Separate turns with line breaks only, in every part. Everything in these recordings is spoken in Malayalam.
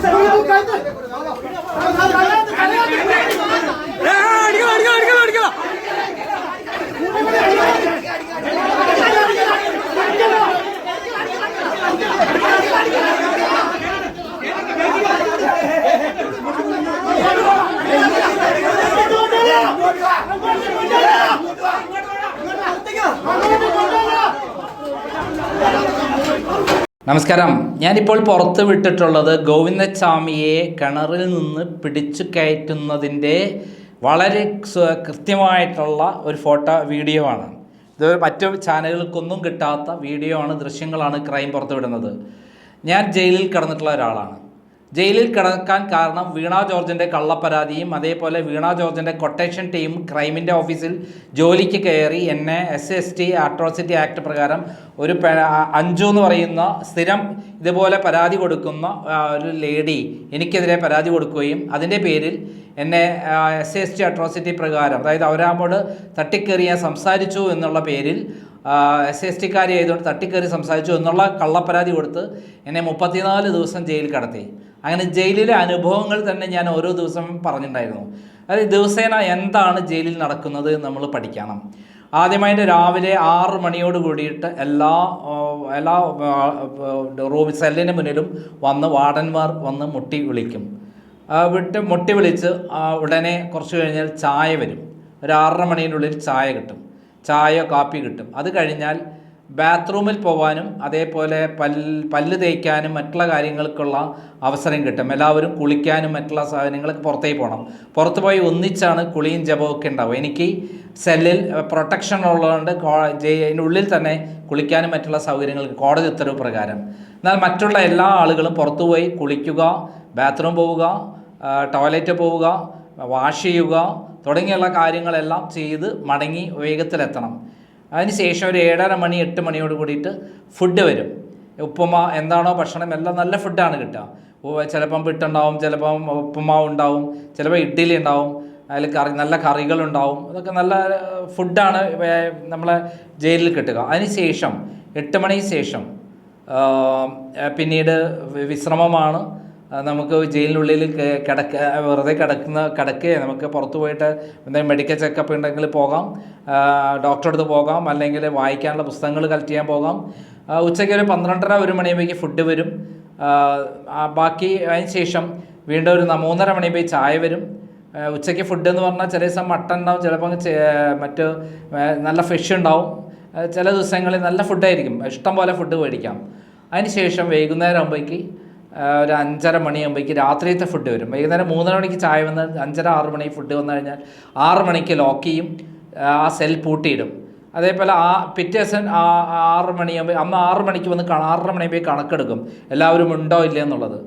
そういうこと、変え。നമസ്കാരം. ഞാനിപ്പോൾ പുറത്ത് വിട്ടിട്ടുള്ളത് ഗോവിന്ദസ്വാമിയെ കിണറിൽ നിന്ന് പിടിച്ചു കയറ്റുന്നതിന്റെ വളരെ കൃത്യമായിട്ടുള്ള ഒരു ഫോട്ടോ വീഡിയോ ആണ്. ഇത് മറ്റു ചാനലുകൾക്കൊന്നും കിട്ടാത്ത വീഡിയോ ആണ് ദൃശ്യങ്ങളാണ് ക്രൈം പുറത്തുവിടുന്നത്. ഞാൻ ജയിലിൽ കിടന്നിട്ടുള്ള ഒരാളാണ്. ജയിലിൽ കിടക്കാൻ കാരണം വീണ ജോർജിന്റെ കള്ളപ്പരാതിയും അതേപോലെ വീണ ജോർജിന്റെ കൊട്ടേഷൻ ടീം ക്രൈമിന്റെ ഓഫീസിൽ ജോലിക്ക് കയറി എന്നെ S S T atrocity act പ്രകാരം ഒരു അഞ്ചു എന്ന് പറയുന്ന സ്ഥിരം ഇതുപോലെ പരാതി കൊടുക്കുന്ന ഒരു ലേഡി എനിക്കെതിരെ പരാതി കൊടുക്കുകയും അതിന്റെ പേരിൽ എന്നെ എസ് എസ് ടി അട്രോസിറ്റി പ്രകാരം അതായത് അവരാമോട് തട്ടിക്കേറി ഞാൻ സംസാരിച്ചു എന്നുള്ള പേരിൽ എസ് എസ് ടിക്കാരി ആയതുകൊണ്ട് തട്ടിക്കേറി സംസാരിച്ചു എന്നുള്ള കള്ളപ്പരാതി കൊടുത്ത് എന്നെ മുപ്പത്തിനാല് ദിവസം ജയിലിൽ കടത്തി. അങ്ങനെ ജയിലിലെ അനുഭവങ്ങൾ തന്നെ ഞാൻ ഓരോ ദിവസം പറഞ്ഞിട്ടുണ്ടായിരുന്നു. അതായത് ദിവസേന എന്താണ് ജയിലിൽ നടക്കുന്നത് നമ്മൾ പഠിക്കണം. ആദ്യമായിട്ട് രാവിലെ ആറ് മണിയോട് കൂടിയിട്ട് എല്ലാ എല്ലാ റൂം സെല്ലിന് മുന്നിലും വന്ന് വാർഡന്മാർ വന്ന് മുട്ടി വിളിക്കും. വിട്ട് മുട്ടി വിളിച്ച് ഉടനെ കുറച്ച് കഴിഞ്ഞാൽ ചായ വരും. ഒരു ആറര ഉള്ളിൽ ചായ കിട്ടും. ചായ കാപ്പി കിട്ടും. അത് കഴിഞ്ഞാൽ ബാത്റൂമിൽ പോവാനും അതേപോലെ പല്ല് പല്ല് തേക്കാനും മറ്റുള്ള കാര്യങ്ങൾക്കുള്ള അവസരം കിട്ടും. എല്ലാവരും കുളിക്കാനും മറ്റുള്ള സാധനങ്ങൾക്ക് പുറത്തേക്ക് പോകണം. പുറത്ത് പോയി ഒന്നിച്ചാണ് കുളിയും ജപമൊക്കെ ഉണ്ടാവും എനിക്ക് സെല്ലിൽ പ്രൊട്ടക്ഷൻ ഉള്ളതുകൊണ്ട് ഉള്ളിൽ തന്നെ കുളിക്കാനും മറ്റുള്ള സൗകര്യങ്ങൾക്ക് കോടതി ഉത്തരവ് പ്രകാരം. എന്നാൽ മറ്റുള്ള എല്ലാ ആളുകളും പുറത്തുപോയി കുളിക്കുക ബാത്റൂം പോവുക ടോയ്ലറ്റ് പോവുക വാഷ് ചെയ്യുക തുടങ്ങിയുള്ള കാര്യങ്ങളെല്ലാം ചെയ്ത് മടങ്ങി വേഗത്തിലെത്തണം. അതിനുശേഷം ഒരു ഏഴര മണി എട്ട് മണിയോട് കൂടിയിട്ട് ഫുഡ് വരും. ഉപ്പുമ എന്താണോ ഭക്ഷണം എല്ലാം നല്ല ഫുഡാണ് കിട്ടുക. ചിലപ്പം പിട്ടുണ്ടാവും ചിലപ്പം ഉപ്പുമാവ് ഉണ്ടാവും ചിലപ്പോൾ ഇഡ്ഡലി ഉണ്ടാവും അതിൽ കറി നല്ല കറികളുണ്ടാവും അതൊക്കെ നല്ല ഫുഡാണ് നമ്മളെ ജയിലിൽ കിട്ടുക. അതിനുശേഷം എട്ട് മണിക്ക് ശേഷം പിന്നീട് വിശ്രമമാണ്. നമുക്ക് ജയിലിനുള്ളിൽ കിടക്ക വെറുതെ കിടക്കുന്ന കിടക്കുകയോ നമുക്ക് പുറത്തു പോയിട്ട് എന്തെങ്കിലും മെഡിക്കൽ ചെക്കപ്പ് ഉണ്ടെങ്കിൽ പോകാം. ഡോക്ടറുടെ ഡോക്ടറെ അടുത്ത് പോകാം. അല്ലെങ്കിൽ വായിക്കാനുള്ള പുസ്തകങ്ങൾ കളക്ട് ചെയ്യാൻ പോകാം. ഉച്ചയ്ക്ക് ഒരു പന്ത്രണ്ടര ഒരു മണിയാകുമ്പോഴേക്ക് ഫുഡ് വരും. ബാക്കി അതിന് ശേഷം വീണ്ടും ഒരു മൂന്നര മണിയാകുമ്പോൾ ചായ വരും. ഉച്ചയ്ക്ക് ഫുഡ് എന്ന് പറഞ്ഞാൽ ചില ദിവസം മട്ടൺ ഉണ്ടാവും ചിലപ്പോൾ മറ്റ് നല്ല ഫിഷ് ഉണ്ടാവും. ചില ദിവസങ്ങളിൽ നല്ല ഫുഡായിരിക്കും ഇഷ്ടം പോലെ ഫുഡ് മേടിക്കാം. അതിന് ശേഷം വൈകുന്നേരം ആകുമ്പോഴേക്ക് ഒരു അഞ്ചര മണിയാകുമ്പോഴേക്ക് രാത്രിയത്തെ ഫുഡ് വരും. വൈകുന്നേരം മൂന്നര മണിക്ക് ചായ വന്ന് അഞ്ചര ആറ് മണി ഫുഡ് വന്നു കഴിഞ്ഞാൽ ആറ് മണിക്ക് ലോക്ക് ചെയ്യും ആ സെൽ പൂട്ടിയിടും. അതേപോലെ ആ പിറ്റേ ദിവസം ആ ആറ് മണിയാകുമ്പോൾ അമ്മ ആറ് മണിക്ക് വന്ന് ആറര മണിയാകുമ്പോൾ കണക്കെടുക്കും. എല്ലാവരും ഉണ്ടോ ഇല്ല എന്നുള്ളത്.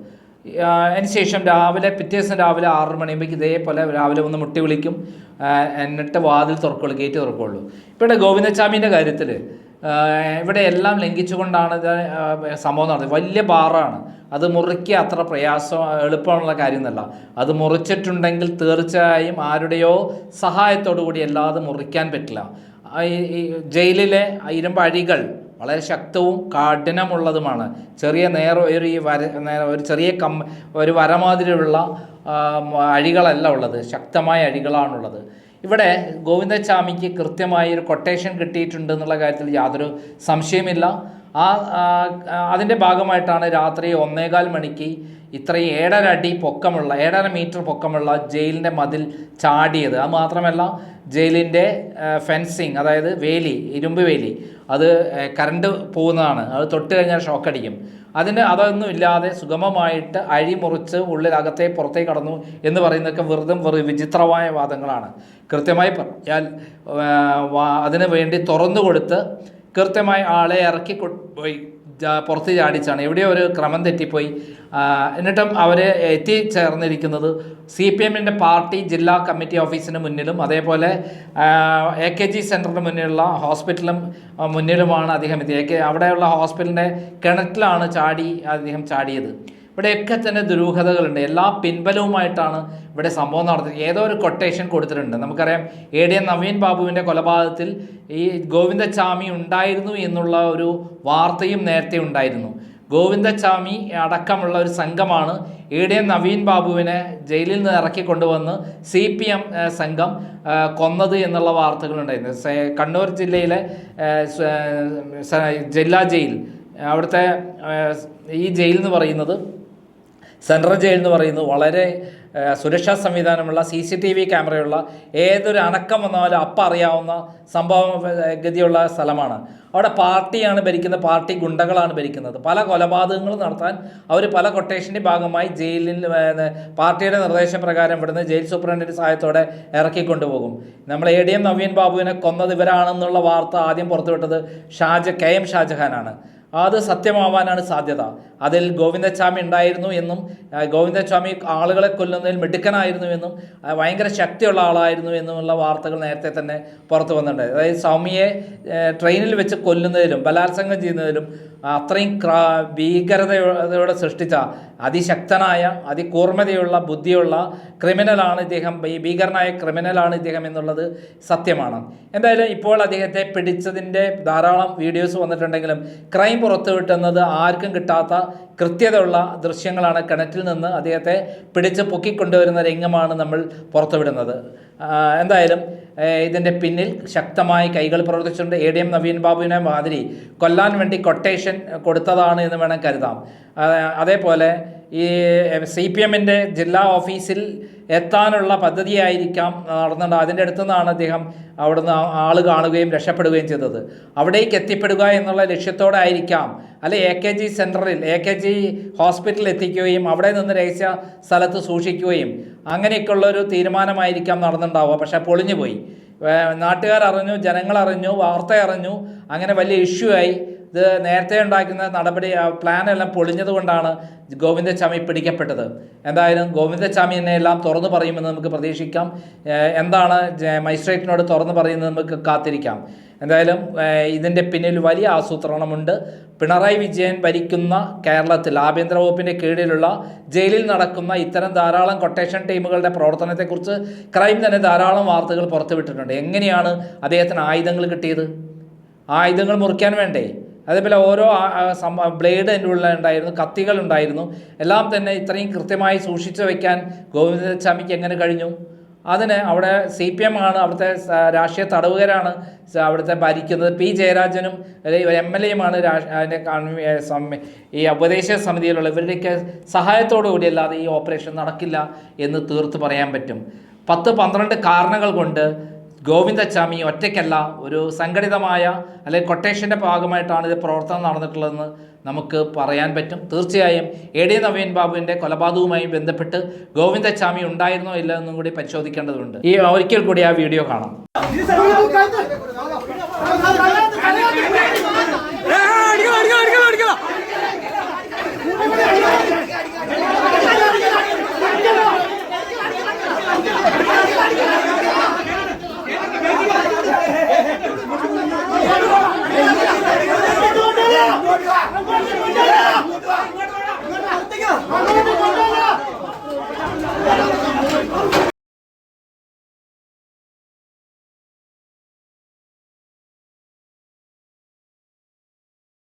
അതിനുശേഷം അതിന് ശേഷം രാവിലെ പിറ്റേ ദിവസം രാവിലെ ആറ് മണിയാകുമ്പോഴേക്ക് ഇതേപോലെ രാവിലെ വന്ന് മുട്ടി വിളിക്കും. എന്നിട്ട് വാതിൽ തുറക്കുള്ളൂ ഗേറ്റ് തുറക്കുള്ളൂ. ഇപ്പോഴത്തെ ഗോവിന്ദസ്വാമീന്റെ കാര്യത്തിൽ ഇവിടെ എല്ലാം ലംഘിച്ചുകൊണ്ടാണ് സംഭവം നടന്നത്. വലിയ ബാറാണ്. അത് മുറിക്കുക അത്ര പ്രയാസം എളുപ്പമുള്ള കാര്യമൊന്നുമല്ല. അത് മുറിച്ചിട്ടുണ്ടെങ്കിൽ തീർച്ചയായും ആരുടെയോ സഹായത്തോടു കൂടി അല്ലാതെ മുറിക്കാൻ പറ്റില്ല. ഈ ജയിലിലെ ഇരുമ്പ് അഴികൾ വളരെ ശക്തവും കഠിനമുള്ളതുമാണ്. ചെറിയ നേർ ഒരു ഈ വര ഒരു ചെറിയ കം ഒരു വരമാതിരിയുള്ള അഴികളല്ല ഉള്ളത്. ശക്തമായ അഴികളാണുള്ളത്. ഇവിടെ ഗോവിന്ദസ്വാമിക്ക് കൃത്യമായി ഒരു കൊട്ടേഷൻ കിട്ടിയിട്ടുണ്ട് എന്നുള്ള കാര്യത്തിൽ യാതൊരു സംശയമില്ല ആ അതിന്റെ ഭാഗമായിട്ടാണ് രാത്രി ഒന്നേകാൽ മണിക്ക് ഇത്രയും ഏഴര അടി പൊക്കമുള്ള ഏഴര മീറ്റർ പൊക്കമുള്ള ജയിലിന്റെ മതിൽ ചാടിയത്. അത് മാത്രമല്ല ജയിലിന്റെ ഫെൻസിങ് അതായത് വേലി ഇരുമ്പ് വേലി അത് കറണ്ട് പോകുന്നതാണ്. അത് തൊട്ട് കഴിഞ്ഞാൽ ഷോക്കടിക്കും അതിന് അതൊന്നും ഇല്ലാതെ സുഗമമായിട്ട് അഴി മുറിച്ച് ഉള്ളിൽ പുറത്തേക്ക് കടന്നു എന്ന് പറയുന്നതൊക്കെ വെറുതെ വെറു വിചിത്രമായ വാദങ്ങളാണ്. കൃത്യമായി പറഞ്ഞാൽ അതിന് വേണ്ടി തുറന്നു കൊടുത്ത് കൃത്യമായി ആളെ ഇറക്കി പോയി പുറത്ത് ചാടിച്ചാണ്. എവിടെയോ ഒരു ക്രമം തെറ്റിപ്പോയി. എന്നിട്ടും അവർ എത്തിച്ചേർന്നിരിക്കുന്നത് സി പി എമ്മിന്റെ പാർട്ടി ജില്ലാ കമ്മിറ്റി ഓഫീസിന് മുന്നിലും അതേപോലെ എ കെ ജി സെന്ററിന് മുന്നിലുള്ള ഹോസ്പിറ്റലും മുന്നിലുമാണ് അദ്ദേഹം എത്തിയത്. എ കെ അവിടെയുള്ള ഹോസ്പിറ്റലിന്റെ കിണറ്റിലാണ് ചാടി അദ്ദേഹം ചാടിയത്. ഇവിടെയൊക്കെ തന്നെ ദുരൂഹതകളുണ്ട്. എല്ലാ പിൻബലവുമായിട്ടാണ് ഇവിടെ സംഭവം നടത്തിയത്. ഏതോ ഒരു കൊട്ടേഷൻ കൊടുത്തിട്ടുണ്ട്. നമുക്കറിയാം എ ഡി എൻ നവീൻ ബാബുവിന്റെ കൊലപാതകത്തിൽ ഈ ഗോവിന്ദച്ചാമി ഉണ്ടായിരുന്നു എന്നുള്ള ഒരു വാർത്തയും നേരത്തെ ഉണ്ടായിരുന്നു. ഗോവിന്ദച്ചാമി അടക്കമുള്ള ഒരു സംഘമാണ് എ ഡി എൻ നവീൻ ബാബുവിനെ ജയിലിൽ നിന്ന് ഇറക്കി കൊണ്ടുവന്ന് സി പി എം സംഘം കൊന്നത് എന്നുള്ള വാർത്തകളുണ്ടായിരുന്നു കണ്ണൂർ ജില്ലയിലെ ജില്ലാ ജയിൽ. അവിടുത്തെ ഈ ജയിൽ എന്ന് പറയുന്നത് സെൻട്രൽ ജയിൽ എന്ന് പറയുന്നത് വളരെ സുരക്ഷാ സംവിധാനമുള്ള സി സി ടി വി ക്യാമറയുള്ള ഏതൊരു അണക്കം വന്നാലും അപ്പം അറിയാവുന്ന സംഭവ ഗതിയുള്ള സ്ഥലമാണ്. അവിടെ പാർട്ടിയാണ് ഭരിക്കുന്നത് പാർട്ടി ഗുണ്ടകളാണ് ഭരിക്കുന്നത്. പല കൊലപാതകങ്ങളും നടത്താൻ അവർ പല കൊട്ടേഷന്റെ ഭാഗമായി ജയിലിൽ പാർട്ടിയുടെ നിർദ്ദേശപ്രകാരം ഇവിടുന്ന് ജയിൽ സൂപ്രണ്ടിന്റെ സഹായത്തോടെ ഇറക്കിക്കൊണ്ടുപോകും. നമ്മൾ എ ഡി എം നവീൻ ബാബുവിനെ കൊന്നത് ഇവരാണെന്നുള്ള വാർത്ത ആദ്യം പുറത്തുവിട്ടത് ഷാജ കെ എം ഷാജഹാനാണ്. അത് സത്യമാവാനാണ് സാധ്യത. അതിൽ ഗോവിന്ദസ്വാമി ഉണ്ടായിരുന്നു എന്നും ഗോവിന്ദസ്വാമി ആളുകളെ കൊല്ലുന്നതിൽ മിടുക്കനായിരുന്നു എന്നും ഭയങ്കര ശക്തിയുള്ള ആളായിരുന്നു എന്നുമുള്ള വാർത്തകൾ നേരത്തെ തന്നെ പുറത്തു വന്നിട്ടുണ്ട്. അതായത് സ്വാമിയെ ട്രെയിനിൽ വെച്ച് കൊല്ലുന്നതിലും ബലാത്സംഗം ചെയ്യുന്നതിലും അത്രയും ക്രാ ഭീകരതയോടെ സൃഷ്ടിച്ച അതിശക്തനായ അതികൂർമ്മതയുള്ള ബുദ്ധിയുള്ള ക്രിമിനലാണ് ഇദ്ദേഹം. ഭീകരനായ ക്രിമിനലാണ് ഇദ്ദേഹം എന്നുള്ളത് സത്യമാണ്. എന്തായാലും ഇപ്പോൾ അദ്ദേഹത്തെ പിടിച്ചതിന്റെ ധാരാളം വീഡിയോസ് വന്നിട്ടുണ്ടെങ്കിലും ക്രൈം പുറത്തുവിട്ടുന്നത് ആർക്കും കിട്ടാത്ത കൃത്യതയുള്ള ദൃശ്യങ്ങളാണ് കിണറ്റിൽ നിന്ന് അദ്ദേഹത്തെ പിടിച്ച് പൊക്കിക്കൊണ്ടുവരുന്ന രംഗമാണ് നമ്മൾ പുറത്തുവിടുന്നത്. എന്തായാലും ഇതിന്റെ പിന്നിൽ ശക്തമായി കൈകൾ പ്രവർത്തിച്ചുകൊണ്ട് എ ഡി എം നവീൻ ബാബുവിനെ മാതിരി കൊല്ലാൻ വേണ്ടി കൊട്ടേഷൻ കൊടുത്തതാണ് എന്ന് വേണം കരുതാം. അതേപോലെ ഈ സി പി എമ്മിന്റെ ജില്ലാ ഓഫീസിൽ എത്താനുള്ള പദ്ധതിയായിരിക്കാം നടന്നിട്ടുണ്ട്. അതിന്റെ അടുത്തു നിന്നാണ് അദ്ദേഹം അവിടുന്ന് ആൾ കാണുകയും രക്ഷപ്പെടുകയും ചെയ്തത്. അവിടേക്ക് എത്തിപ്പെടുക എന്നുള്ള ലക്ഷ്യത്തോടെ ആയിരിക്കാം അല്ലെ എ കെ ജി സെന്ററിൽ എ കെ ജി ഹോസ്പിറ്റലിൽ എത്തിക്കുകയും അവിടെ നിന്ന് രഹസ്യ സ്ഥലത്ത് സൂക്ഷിക്കുകയും അങ്ങനെയൊക്കെയുള്ള ഒരു തീരുമാനമായിരിക്കാം നടന്നിട്ടുണ്ടാവുക. പക്ഷേ പൊളിഞ്ഞുപോയി. പോയി നാട്ടുകാർ അറിഞ്ഞു ജനങ്ങൾ അറിഞ്ഞു വാർത്ത അറിഞ്ഞു അങ്ങനെ വലിയ ഇഷ്യൂ ആയി. ഇത് നേരത്തെ ഉണ്ടാക്കുന്ന നടപടി പ്ലാൻ എല്ലാം പൊളിഞ്ഞത് കൊണ്ടാണ് ഗോവിന്ദസ്വാമി പിടിക്കപ്പെട്ടത്. എന്തായാലും ഗോവിന്ദസ്വാമി എന്നെ എല്ലാം തുറന്നു പറയുമെന്ന് നമുക്ക് പ്രതീക്ഷിക്കാം. എന്താണ് മജിസ്ട്രേറ്റിനോട് തുറന്നു പറയുന്നത് നമുക്ക് കാത്തിരിക്കാം. എന്തായാലും ഇതിന്റെ പിന്നിൽ വലിയ ആസൂത്രണമുണ്ട്. പിണറായി വിജയൻ ഭരിക്കുന്ന കേരളത്തിൽ ആഭ്യന്തര വകുപ്പിന്റെ കീഴിലുള്ള ജയിലിൽ നടക്കുന്ന ഇത്തരം ധാരാളം കൊട്ടേഷൻ ടീമുകളുടെ പ്രവർത്തനത്തെക്കുറിച്ച് ക്രൈം തന്നെ ധാരാളം വാർത്തകൾ പുറത്തുവിട്ടിട്ടുണ്ട്. എങ്ങനെയാണ് അദ്ദേഹത്തിന് ആയുധങ്ങൾ കിട്ടിയത്? ആയുധങ്ങൾ മുറിക്കാൻ വേണ്ടേ? അതേപോലെ ഓരോ ബ്ലേഡ് എന്റെ ഉള്ളിൽ ഉണ്ടായിരുന്നു കത്തികൾ ഉണ്ടായിരുന്നു. എല്ലാം തന്നെ ഇത്രയും കൃത്യമായി സൂക്ഷിച്ചു വയ്ക്കാൻ ഗോവിന്ദസ്വാമിക്ക് എങ്ങനെ കഴിഞ്ഞു? അതിന് അവിടെ സി പി എം ആണ് അവിടുത്തെ രാഷ്ട്രീയ തടവുകാരാണ് അവിടുത്തെ ഭരിക്കുന്നത്. പി ജയരാജനും എം എൽ എയുമാണ് ഈ ഉപദേശ സമിതിയിലുള്ള ഇവരുടെയൊക്കെ സഹായത്തോടു കൂടിയല്ലാതെ ഈ ഓപ്പറേഷൻ നടക്കില്ല എന്ന് തീർത്ത് പറയാൻ പറ്റും. പത്ത് പന്ത്രണ്ട് കാരണങ്ങൾ കൊണ്ട് ഗോവിന്ദച്ചാമി ഒറ്റയ്ക്കല്ല ഒരു സംഘടിതമായ അല്ലെങ്കിൽ കൊട്ടേഷന്റെ ഭാഗമായിട്ടാണ് ഇത് പ്രവർത്തനം നടന്നിട്ടുള്ളതെന്ന് നമുക്ക് പറയാൻ പറ്റും തീർച്ചയായും എ ഡി നവീൻ ബാബുവിന്റെ കൊലപാതകവുമായി ബന്ധപ്പെട്ട് ഗോവിന്ദച്ചാമി ഉണ്ടായിരുന്നോ ഇല്ല എന്നും കൂടി പരിശോധിക്കേണ്ടതുണ്ട് ഈ ഒരിക്കൽ കൂടി ആ വീഡിയോ കാണാം